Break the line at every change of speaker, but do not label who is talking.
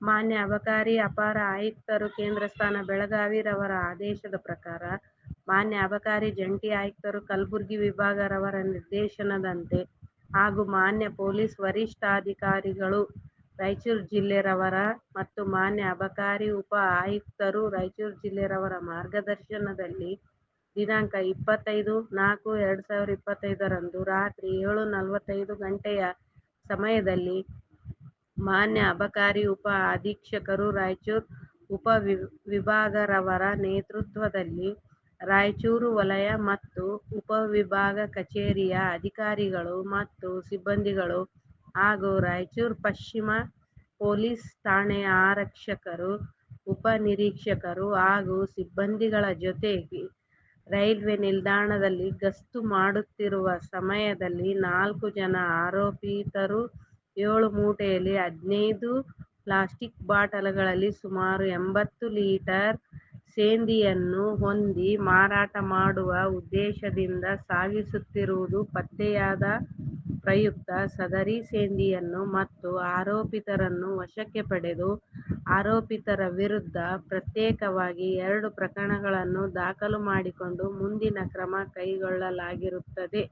ಮಾನ್ಯ ಅಬಕಾರಿ ಅಪಾರ ಆಯುಕ್ತರು ಕೇಂದ್ರ ಸ್ಥಾನ ಬೆಳಗಾವಿ ರವರ ಆದೇಶದ ಪ್ರಕಾರ ಮಾನ್ಯ ಅಬಕಾರಿ ಜಂಟಿ ಆಯುಕ್ತರು ಕಲಬುರ್ಗಿ ವಿಭಾಗ ರವರ ನಿರ್ದೇಶನದಂತೆ ಹಾಗೂ ಮಾನ್ಯ ಪೊಲೀಸ್ ವರಿಷ್ಠಾಧಿಕಾರಿಗಳು ರಾಯಚೂರು ಜಿಲ್ಲೆ ರವರ ಮತ್ತು ಮಾನ್ಯ ಅಬಕಾರಿ ಉಪ ಆಯುಕ್ತರು ರಾಯಚೂರು ಜಿಲ್ಲೆ ರವರ ಮಾರ್ಗದರ್ಶನದಲ್ಲಿ ದಿನಾಂಕ ಇಪ್ಪತ್ತೈದು ನಾಲ್ಕು ಎರಡು ಸಾವಿರದ ಇಪ್ಪತ್ತೈದರಂದು ರಾತ್ರಿ ಏಳು ನಲವತ್ತೈದು ಗಂಟೆಯ ಸಮಯದಲ್ಲಿ ಮಾನ್ಯ ಅಬಕಾರಿ ಉಪ ಅಧೀಕ್ಷಕರು ರಾಯಚೂರು ಉಪ ವಿಭಾಗರವರ ನೇತೃತ್ವದಲ್ಲಿ ರಾಯಚೂರು ವಲಯ ಮತ್ತು ಉಪವಿಭಾಗ ಕಚೇರಿಯ ಅಧಿಕಾರಿಗಳು ಮತ್ತು ಸಿಬ್ಬಂದಿಗಳು ಹಾಗೂ ರಾಯಚೂರು ಪಶ್ಚಿಮ ಪೊಲೀಸ್ ಠಾಣೆಯ ಆರಕ್ಷಕರು ಉಪನಿರೀಕ್ಷಕರು ಹಾಗೂ ಸಿಬ್ಬಂದಿಗಳ ಜೊತೆಗೆ ರೈಲ್ವೆ ನಿಲ್ದಾಣದಲ್ಲಿ ಗಸ್ತು ಮಾಡುತ್ತಿರುವ ಸಮಯದಲ್ಲಿ ನಾಲ್ಕು ಜನ ಆರೋಪಿತರು ಏಳು ಮೂಟೆಯಲ್ಲಿ ಹದಿನೈದು ಪ್ಲಾಸ್ಟಿಕ್ ಬಾಟಲ್ಗಳಲ್ಲಿ ಸುಮಾರು ಎಂಬತ್ತು ಲೀಟರ್ ಸೇಂದಿಯನ್ನು ಹೊಂದಿ ಮಾರಾಟ ಮಾಡುವ ಉದ್ದೇಶದಿಂದ ಸಾಗಿಸುತ್ತಿರುವುದು ಪತ್ತೆಯಾದ ಪ್ರಯುಕ್ತ. ಸದರಿ ಸೇಂದಿಯನ್ನು ಮತ್ತು ಆರೋಪಿತರನ್ನು ವಶಕ್ಕೆ ಪಡೆದು ಆರೋಪಿತರ ವಿರುದ್ಧ ಪ್ರತ್ಯೇಕವಾಗಿ ಎರಡು ಪ್ರಕರಣಗಳನ್ನು ದಾಖಲು ಮಾಡಿಕೊಂಡು ಮುಂದಿನ ಕ್ರಮ ಕೈಗೊಳ್ಳಲಾಗಿರುತ್ತದೆ.